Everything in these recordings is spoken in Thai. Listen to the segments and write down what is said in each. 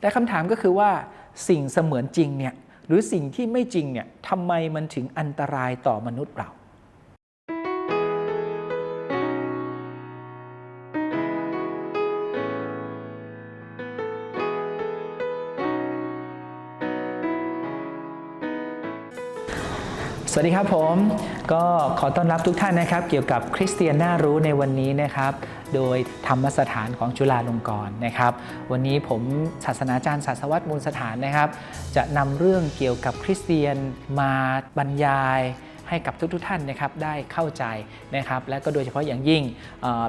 แต่คำถามก็คือว่าสิ่งเสมือนจริงเนี่ยหรือสิ่งที่ไม่จริงเนี่ยทำไมมันถึงอันตรายต่อมนุษย์เรา สวัสดีครับผมก็ขอต้อนรับทุกท่านนะครับ เกี่ยวกับคริสเตียนน่ารู้ในวันนี้นะครับ โดยธรรมสถานของจุฬาลงกรณ์นะครับ วันนี้ผมศาสนาจารย์ศาสวัตรมูลสถานนะครับ จะนำเรื่องเกี่ยวกับคริสเตียนมาบรรยายให้กับทุกๆทท่านนะครับได้เข้าใจนะครับ และก็โดยเฉพาะอย่างยิ่ง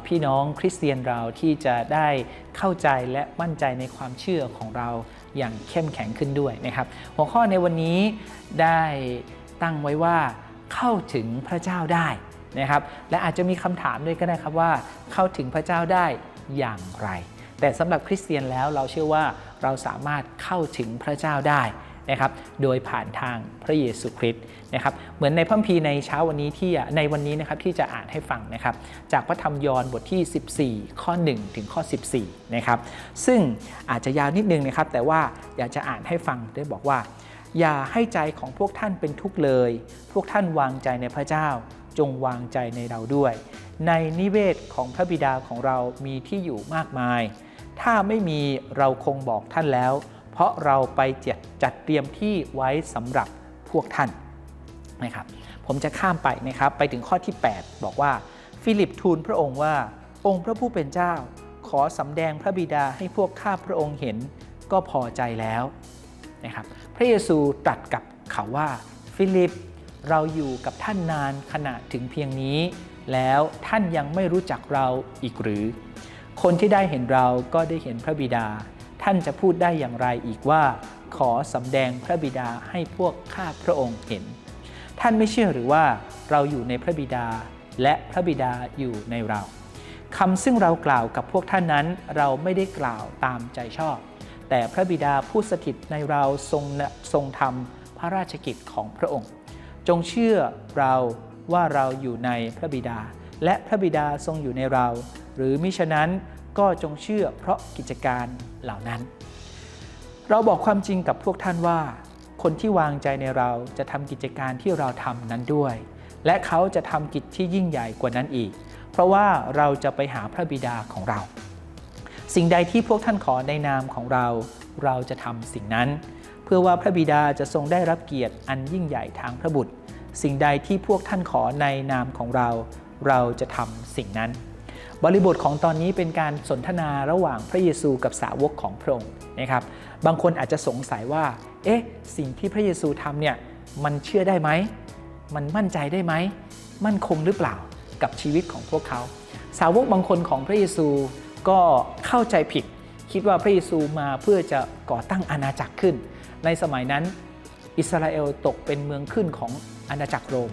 พี่น้องคริสเตียนเราที่จะได้เข้าใจและมั่นใจในความเชื่อของเราอย่างเข้มแข็งขึ้นด้วยนะครับ หัวข้อในวันนี้ได้ ตั้งไว้ว่าเข้าถึงพระเจ้าได้นะครับ และอาจจะมีคำถามด้วยก็ได้ครับว่า เข้าถึงพระเจ้าได้อย่างไร แต่สำหรับคริสเตียนแล้วเราเชื่อว่าเราสามารถเข้าถึงพระเจ้าได้นะครับ โดยผ่านทางพระเยซูคริสต์นะครับ เหมือนในพระคัมภีร์ในเช้าวันนี้ที่ในวันนี้นะครับที่จะอ่านให้ฟังนะครับ จากพระธรรมยอห์นบทที่ 14 ข้อ 1 ถึงข้อ 14 นะครับ ซึ่งอาจจะยาวนิดนึงนะครับ แต่ว่าอยากจะอ่านให้ฟังได้บอกว่า อย่าให้ใจของพวกท่านเป็นทุกข์เลย พวกท่านวางใจในพระเจ้า จงวางใจในเราด้วย ในนิเวศของพระบิดาของเรามีที่อยู่มากมาย ถ้าไม่มีเราคงบอกท่านแล้ว เพราะเราไปจัดจัดเตรียมที่ไว้สำหรับพวกท่านนะครับ ผมจะข้ามไปนะครับ ไปถึงข้อที่ 8 บอกว่า ฟิลิปทูลพระองค์ว่า องค์พระผู้เป็นเจ้า ขอสำแดงพระบิดาให้พวกข้าพระองค์เห็นก็พอใจแล้ว นะครับพระเยซูตรัสกับเขาว่าฟิลิปเราอยู่กับท่านนานขนาดถึงเพียงนี้ แล้วท่านยังไม่รู้จักเราอีกหรือ คนที่ได้เห็นเราก็ได้เห็นพระบิดา ท่านจะพูดได้อย่างไรอีกว่าขอสำแดงพระบิดาให้พวกข้าพระองค์เห็น ท่านไม่เชื่อหรือว่าเราอยู่ในพระบิดาและพระบิดาอยู่ในเราคำซึ่งเรากล่าวกับพวกท่านนั้นเราไม่ได้กล่าวตามใจชอบ แต่พระบิดาผู้สถิตในเราทรงทรงทำพระราชกิจของพระองค์ จงเชื่อเราว่าเราอยู่ในพระบิดา และพระบิดาทรงอยู่ในเรา หรือมิฉะนั้นก็จงเชื่อเพราะกิจการเหล่านั้น เราบอกความจริงกับพวกท่านว่า คนที่วางใจในเราจะทำกิจการที่เราทำนั้นด้วย และเขาจะทำกิจที่ยิ่งใหญ่กว่านั้นอีก เพราะว่าเราจะไปหาพระบิดาของเรา สิ่งใดที่พวกท่านขอในนามของเรา เราจะทำสิ่งนั้น เพื่อว่าพระบิดาจะทรงได้รับเกียรติอันยิ่งใหญ่ทางพระบุตร สิ่งใดที่พวกท่านขอในนามของเรา เราจะทำสิ่งนั้น บริบทของตอนนี้เป็นการสนทนาระหว่างพระเยซูกับสาวกของพระองค์นะครับ บางคนอาจจะสงสัยว่า เอ๊ะ สิ่งที่พระเยซูทำเนี่ย มันเชื่อได้ไหม มันมั่นใจได้ไหม มั่นคงหรือเปล่ากับชีวิตของพวกเขา สาวกบางคนของพระเยซู ก็เข้าใจผิด คิดว่าพระเยซูมาเพื่อจะก่อตั้งอาณาจักรขึ้น ในสมัยนั้นอิสราเอลตกเป็นเมืองขึ้นของอาณาจักรโรม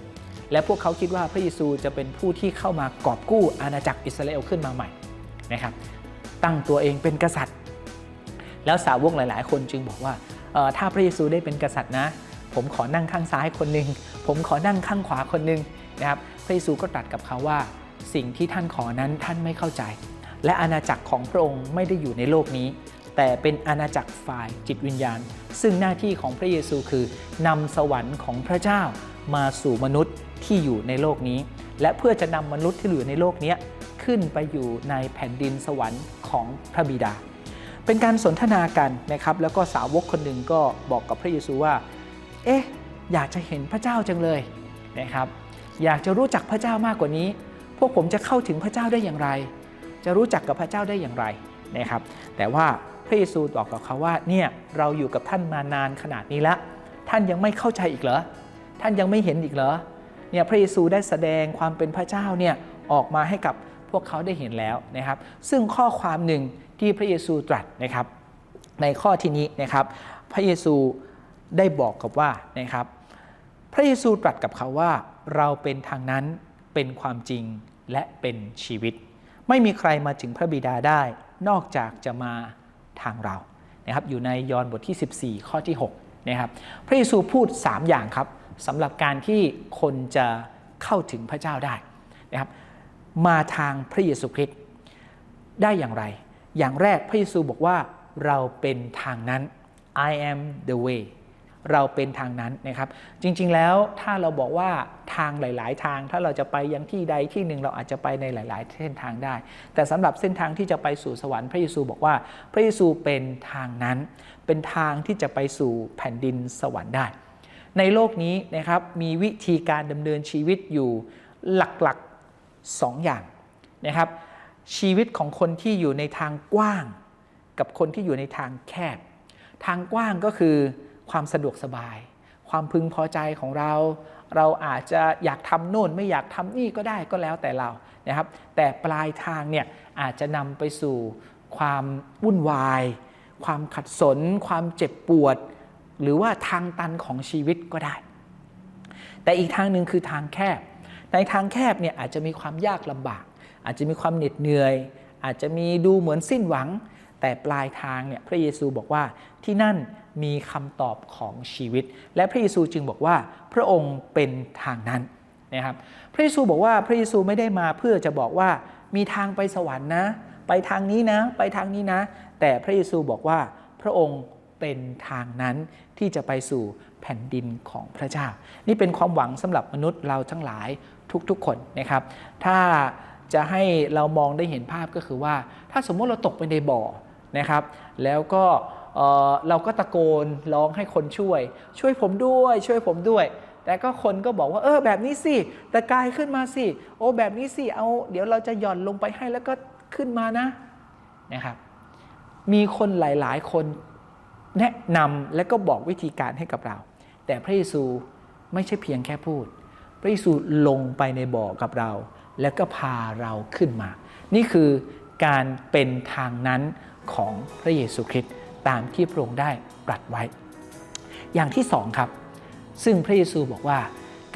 และพวกเขาคิดว่าพระเยซูจะเป็นผู้ที่เข้ามากอบกู้อาณาจักรอิสราเอลขึ้นมาใหม่นะครับ ตั้งตัวเองเป็นกษัตริย์ แล้วสาวกหลาย ๆ คนจึงบอกว่าถ้าพระเยซูได้เป็นกษัตริย์นะ ผมขอนั่งข้างซ้ายคนหนึ่งผมขอนั่งข้างขวาคนหนึ่งนะครับพระเยซูก็ตรัสกับเขาว่าสิ่งที่ท่านขอนั้นท่านไม่เข้าใจ และอาณาจักรของพระองค์ไม่ได้อยู่ในโลกนี้ แต่เป็นอาณาจักรฝ่ายจิตวิญญาณ ซึ่งหน้าที่ของพระเยซูคือนำสวรรค์ของพระเจ้ามาสู่มนุษย์ที่อยู่ในโลกนี้ และเพื่อจะนำมนุษย์ที่อยู่ในโลกนี้ขึ้นไปอยู่ในแผ่นดินสวรรค์ของพระบิดา เป็นการสนทนากันนะครับ แล้วก็สาวกคนหนึ่งก็บอกกับพระเยซูว่า เอ๊ะ อยากจะเห็นพระเจ้าจังเลยนะครับ อยากจะรู้จักพระเจ้ามากกว่านี้ พวกผมจะเข้าถึงพระเจ้าได้อย่างไร จะรู้จักกับพระเจ้าได้อย่างไรนะครับ แต่ว่าพระเยซูบอกกับเขาว่าเนี่ยเราอยู่กับท่านมานานขนาดนี้แล้ว ท่านยังไม่เข้าใจอีกเหรอท่านยังไม่เห็นอีกเหรอเนี่ยพระเยซูได้แสดงความเป็นพระเจ้าเนี่ยออกมาให้กับพวกเขาได้เห็นแล้วนะครับ ซึ่งข้อความหนึ่งที่พระเยซูตรัสนะครับ ในข้อที่นี้นะครับ พระเยซูได้บอกกับว่านะครับ พระเยซูตรัสกับเขาว่าเราเป็นทางนั้นเป็นความจริงและเป็นชีวิต ไม่มีใครมาถึงพระบิดาได้ นอกจากจะมาทางเรานะครับอยู่ในยอห์นบทที่ 14 ข้อที่6นะครับพระเยซูพูด 3 อย่างครับสำหรับการที่คนจะเข้าถึงพระเจ้าได้นะครับมาทางพระเยซูคริสต์ได้อย่างไร อย่างแรกพระเยซูบอกว่าเราเป็นทางนั้น I am the way เราเป็นทางนั้นนะครับ จริงๆแล้วถ้าเราบอกว่าทางหลาย ๆ ทาง ถ้าเราจะไปยังที่ใดที่หนึ่งเราอาจจะไปในหลาย ๆ เส้นทางได้ แต่สำหรับเส้นทางที่จะไปสู่สวรรค์พระเยซูบอกว่า พระเยซูเป็นทางนั้น เป็นทางที่จะไปสู่แผ่นดินสวรรค์ได้ ในโลกนี้นะครับมีวิธีการดำเนินชีวิตอยู่หลักๆสองอย่างนะครับชีวิตของคนที่อยู่ในทางกว้าง กับคนที่อยู่ในทางแคบ ทางกว้างก็คือ ความสะดวกสบาย ความพึงพอใจของเรา เราอาจจะอยากทำโน่นไม่อยากทำนี่ก็ได้ก็แล้วแต่เรานะครับ แต่ปลายทางเนี่ยอาจจะนำไปสู่ความวุ่นวาย ความขัดสน ความเจ็บปวด หรือว่าทางตันของชีวิตก็ได้ แต่อีกทางหนึ่งคือทางแคบ ในทางแคบเนี่ยอาจจะมีความยากลำบาก อาจจะมีความเหน็ดเหนื่อย อาจจะมีดูเหมือนสิ้นหวัง แต่ปลายทางเนี่ยพระเยซูบอกว่าที่นั่นมีคำตอบของชีวิต และพระเยซูจึงบอกว่าพระองค์เป็นทางนั้นนะครับพระเยซูบอกว่าพระเยซูไม่ได้มาเพื่อจะบอกว่ามีทางไปสวรรค์นะ ไปทางนี้นะ ไปทางนี้นะ แต่พระเยซูบอกว่าพระองค์เป็นทางนั้นที่จะไปสู่แผ่นดินของพระเจ้า นี่เป็นความหวังสำหรับมนุษย์เราทั้งหลายทุกๆคนนะครับ ถ้าจะให้เรามองได้เห็นภาพก็คือว่า ถ้าสมมติเราตกไปในบ่อ นะครับ แล้วก็เอ่อเราก็ตะโกนร้องให้คนช่วย ช่วยผมด้วยช่วยผมด้วย แต่ก็คนก็บอกว่าเออแบบนี้สิตะกายขึ้นมาสิโอ้แบบนี้สิเอา เดี๋ยวเราจะหย่อนลงไปให้แล้วก็ขึ้นมานะนะครับ มีคนหลายๆ คนแนะนำและก็บอกวิธีการให้กับเรา แต่พระเยซูไม่ใช่เพียงแค่พูด พระเยซูลงไปในบ่อกับเรา แล้วก็พาเราขึ้นมา นี่คือการเป็นทางนั้น ของพระเยซูคริสต์ตามที่พระองค์ได้ตรัสไว้ อย่างที่สองครับ ซึ่งพระเยซูบอกว่า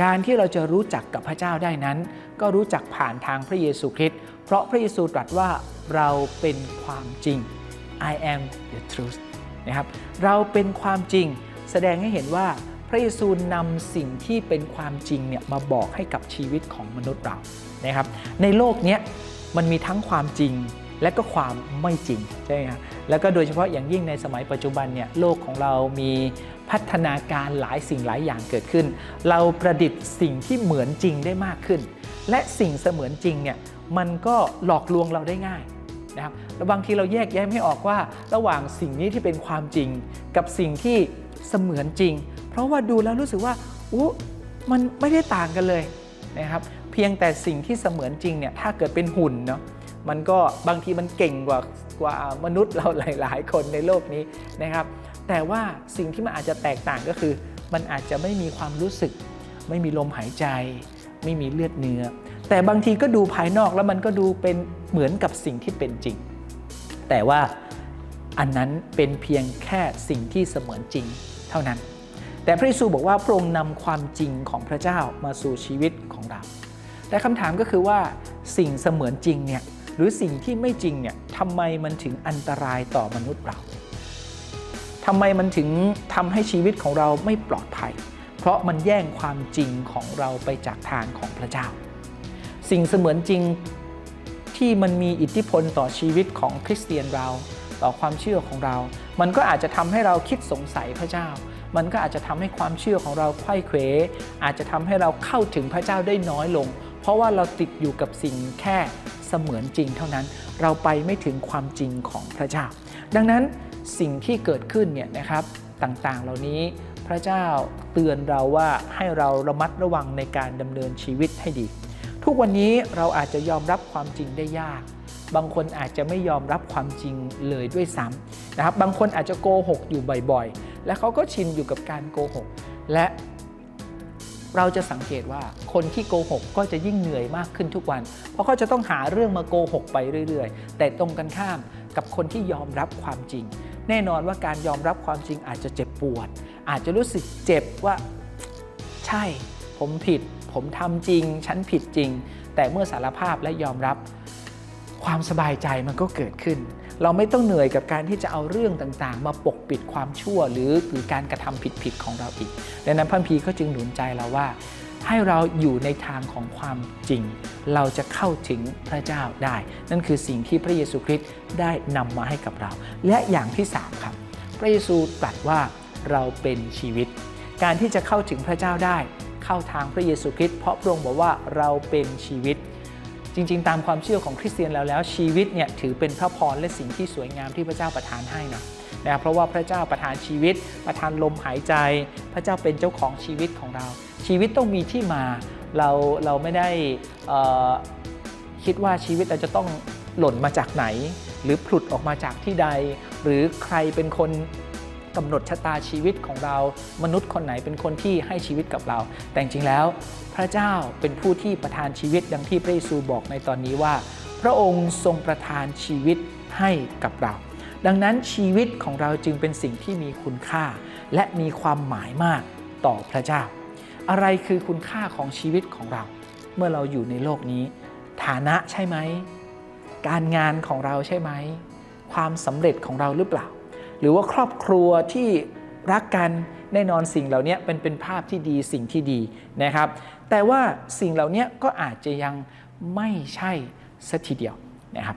การที่เราจะรู้จักกับพระเจ้าได้นั้น ก็รู้จักผ่านทางพระเยซูคริสต์เพราะพระเยซูตรัสว่าเราเป็นความจริง I am the truth นะครับเราเป็นความจริงแสดงให้เห็นว่าพระเยซูนำสิ่งที่เป็นความจริงเนี่ยมาบอกให้กับชีวิตของมนุษย์เรานะครับในโลกนี้มันมีทั้งความจริง และก็ความไม่จริงใช่ไหมครับแล้วก็โดยเฉพาะอย่างยิ่งในสมัยปัจจุบันเนี่ยโลกของเรามีพัฒนาการหลายสิ่งหลายอย่างเกิดขึ้น เราประดิษฐ์สิ่งที่เหมือนจริงได้มากขึ้น และสิ่งเสมือนจริงเนี่ยมันก็หลอกลวงเราได้ง่ายนะครับแล้วบางทีเราแยกแยะไม่ออกว่า ระหว่างสิ่งนี้ที่เป็นความจริง กับสิ่งที่เสมือนจริง เพราะว่าดูแล้วรู้สึกว่าอู้มันไม่ได้ต่างกันเลยนะครับ เพียงแต่สิ่งที่เสมือนจริงเนี่ยถ้าเกิดเป็นหุ่นเนาะ มันก็บางทีมันเก่งกว่ากว่ามนุษย์เราหลาย ๆ คนในโลกนี้นะครับ แต่ว่าสิ่งที่มันอาจจะแตกต่างก็คือ มันอาจจะไม่มีความรู้สึก ไม่มีลมหายใจ ไม่มีเลือดเนื้อ แต่บางทีก็ดูภายนอกแล้วมันก็ดูเป็นเหมือนกับสิ่งที่เป็นจริง แต่ว่าอันนั้นเป็นเพียงแค่สิ่งที่เสมือนจริงเท่านั้น แต่พระเยซูบอกว่าพระองค์นำความจริงของพระเจ้ามาสู่ชีวิตของเรา แต่คำถามก็คือว่าสิ่งเสมือนจริงเนี่ย หรือสิ่งที่ไม่จริงเนี่ยทำไมมันถึงอันตรายต่อมนุษย์เราทำไมมันถึงทำให้ชีวิตของเราไม่ปลอดภัย เพราะมันแย่งความจริงของเราไปจากทางของพระเจ้า สิ่งเสมือนจริงที่มันมีอิทธิพลต่อชีวิตของคริสเตียนเราต่อความเชื่อของเรา มันก็อาจจะทำให้เราคิดสงสัยพระเจ้า มันก็อาจจะทำให้ความเชื่อของเราไข้เขวอาจจะทำให้เราเข้าถึงพระเจ้าได้น้อยลง เพราะว่าเราติดอยู่กับสิ่งแค่เสมือนจริงเท่านั้น เราไปไม่ถึงความจริงของพระเจ้า ดังนั้นสิ่งที่เกิดขึ้นเนี่ยนะครับต่างๆ เหล่านี้พระเจ้าเตือนเราว่าให้เราระมัดระวังในการดำเนินชีวิตให้ดี ทุกวันนี้เราอาจจะยอมรับความจริงได้ยาก บางคนอาจจะไม่ยอมรับความจริงเลยด้วยซ้ำนะครับ บางคนอาจจะโกหกอยู่บ่อยๆ และเขาก็ชินอยู่กับการโกหก และ เราจะสังเกตว่าคนที่โกหกก็จะยิ่งเหนื่อยมากขึ้นทุกวัน เพราะเขาจะต้องหาเรื่องมาโกหกไปเรื่อย ๆ แต่ตรงกันข้ามกับคนที่ยอมรับความจริง แน่นอนว่าการยอมรับความจริงอาจจะเจ็บปวด อาจจะรู้สึกเจ็บว่า ใช่ ผมผิด ผมทำจริง ฉันผิดจริง แต่เมื่อสารภาพและยอมรับความสบายใจมันก็เกิดขึ้น เราไม่ต้องเหนื่อยกับการที่จะเอาเรื่องต่างๆ มาปกปิดความชั่วหรือหรือการกระทำผิดๆของเราอีกดังนั้นพันพีก็จึงหนุนใจเราว่า ให้เราอยู่ในทางของความจริง เราจะเข้าถึงพระเจ้าได้ นั่นคือสิ่งที่พระเยซูคริสต์ได้นำมาให้กับเรา และอย่างที่สามครับ พระเยซูตรัสว่าเราเป็นชีวิต การที่จะเข้าถึงพระเจ้าได้ เข้าทางพระเยซูคริสต์เพราะพระองค์บอกว่าเราเป็นชีวิต จริง ๆ ตามความเชื่อของคริสเตียนแล้วแล้ว ชีวิตเนี่ยถือเป็นพระพรและสิ่งที่สวยงามที่พระเจ้าประทานให้นะนะเพราะว่าพระเจ้าประทานชีวิต ประทานลมหายใจ พระเจ้าเป็นเจ้าของชีวิตของเรา ชีวิตต้องมีที่มาเราเราไม่ได้คิดว่าชีวิตเราจะต้องหล่นมาจากไหน หรือผลุดออกมาจากที่ใด หรือใครเป็นคน กำหนดชะตาชีวิตของเรามนุษย์คนไหนเป็นคนที่ให้ชีวิตกับเรา แต่จริงแล้ว พระเจ้าเป็นผู้ที่ประทานชีวิตดังที่พระเยซูบอกในตอนนี้ว่า พระองค์ทรงประทานชีวิตให้กับเรา ดังนั้นชีวิตของเราจึงเป็นสิ่งที่มีคุณค่า และมีความหมายมากต่อพระเจ้า อะไรคือคุณค่าของชีวิตของเรา เมื่อเราอยู่ในโลกนี้ ฐานะใช่ไหม การงานของเราใช่ไหม ความสำเร็จของเราหรือเปล่า หรือว่าครอบครัวที่รักกันแน่นอนสิ่งเหล่านี้เป็นเป็นภาพที่ดีสิ่งที่ดีนะครับ แต่ว่าสิ่งเหล่านี้ก็อาจจะยังไม่ใช่สัทีเดียวนะครับ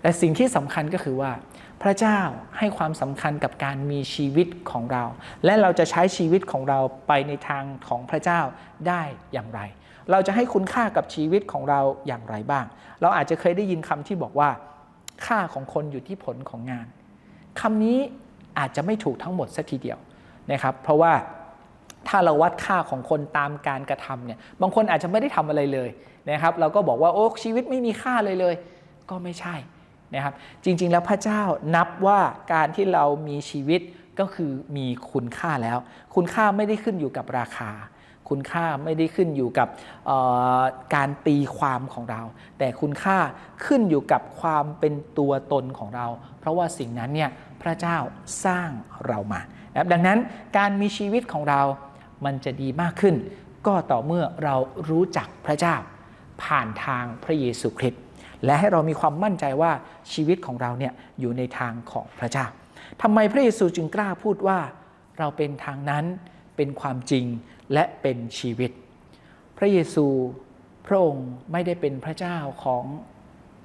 แต่สิ่งที่สำคัญก็คือว่า พระเจ้าให้ความสำคัญกับการมีชีวิตของเรา และเราจะใช้ชีวิตของเราไปในทางของพระเจ้าได้อย่างไร เราจะให้คุณค่ากับชีวิตของเราอย่างไรบ้าง เราอาจจะเคยได้ยินคำที่บอกว่า ค่าของคนอยู่ที่ผลของงาน คำนี้อาจจะไม่ถูกทั้งหมดสัทีเดียวนะครับ เพราะว่าถ้าเราวัดค่าของคนตามการกระทำเนี่ยบางคนอาจจะไม่ได้ทำอะไรเลยนะครับ เราก็บอกว่าโอ้ชีวิตไม่มีค่าเลยเลย ก็ไม่ใช่นะครับ จริง ๆ แล้วพระเจ้านับว่าการที่เรามีชีวิตก็คือมีคุณค่าแล้ว คุณค่าไม่ได้ขึ้นอยู่กับราคา คุณค่าไม่ได้ขึ้นอยู่กับการตีความของเรา แต่คุณค่าขึ้นอยู่กับความเป็นตัวตนของเรา เพราะว่าสิ่งนั้นเนี่ยพระเจ้าสร้างเรามาดังนั้นการมีชีวิตของเรามันจะดีมากขึ้น ก็ต่อเมื่อเรารู้จักพระเจ้า ผ่านทางพระเยซูคริสต์และให้เรามีความมั่นใจว่าชีวิตของเราเนี่ยอยู่ในทางของพระเจ้าทำไมพระเยซูจึงกล้าพูดว่าเราเป็นทางนั้น เป็นความจริงและเป็นชีวิต พระเยซูพระองค์ไม่ได้เป็นพระเจ้าของ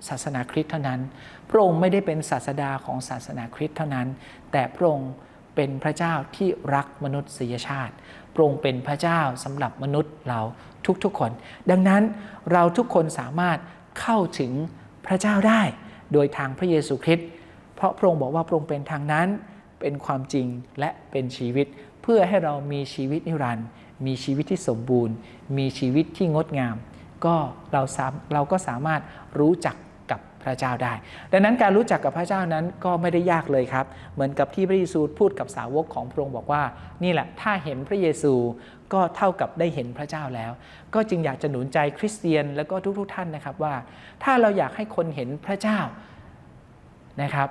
ศาสนาคริสต์เท่านั้น พระองค์ไม่ได้เป็นศาสดาของศาสนาคริสต์เท่านั้น แต่พระองค์เป็นพระเจ้าที่รักมนุษยชาติ พระองค์เป็นพระเจ้าสำหรับมนุษย์เราทุกๆคน ดังนั้นเราทุกคนสามารถเข้าถึงพระเจ้าได้ โดยทางพระเยซูคริสต์ เพราะพระองค์บอกว่าพระองค์เป็นทางนั้น เป็นความจริงและเป็นชีวิต เพื่อให้เรามีชีวิตนิรันดร์มีชีวิตที่สมบูรณ์ มีชีวิตที่งดงาม ก็เราสามเราก็สามารถรู้จักกับพระเจ้าได้ ดังนั้นการรู้จักกับพระเจ้านั้นก็ไม่ได้ยากเลยครับ เหมือนกับที่พระเยซูพูดกับสาวกของพระองค์บอกว่า นี่แหละถ้าเห็นพระเยซูก็เท่ากับได้เห็นพระเจ้าแล้ว ก็จึงอยากจะหนุนใจคริสเตียนแล้วก็ทุกๆท่านนะครับว่า ถ้าเราอยากให้คนเห็นพระเจ้านะครับ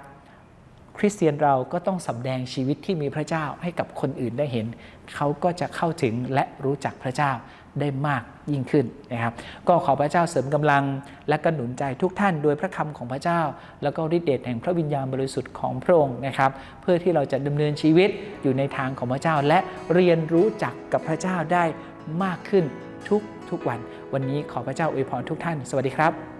คริสเตียนเราก็ต้องสำแดงชีวิตที่มีพระเจ้าให้กับคนอื่นได้เห็น เขาก็จะเข้าถึงและรู้จักพระเจ้าได้มากยิ่งขึ้นนะครับ ก็ขอพระเจ้าเสริมกำลัง และก็หนุนใจทุกท่านโดยพระคำของพระเจ้า แล้วก็ฤทธิเดชแห่งพระวิญญาณบริสุทธิ์ของพระองค์นะครับ เพื่อที่เราจะดำเนินชีวิตอยู่ในทางของพระเจ้า และเรียนรู้จักกับพระเจ้าได้มากขึ้นทุกทุกวัน วันนี้ขอพระเจ้าอวยพรทุกท่าน สวัสดีครับ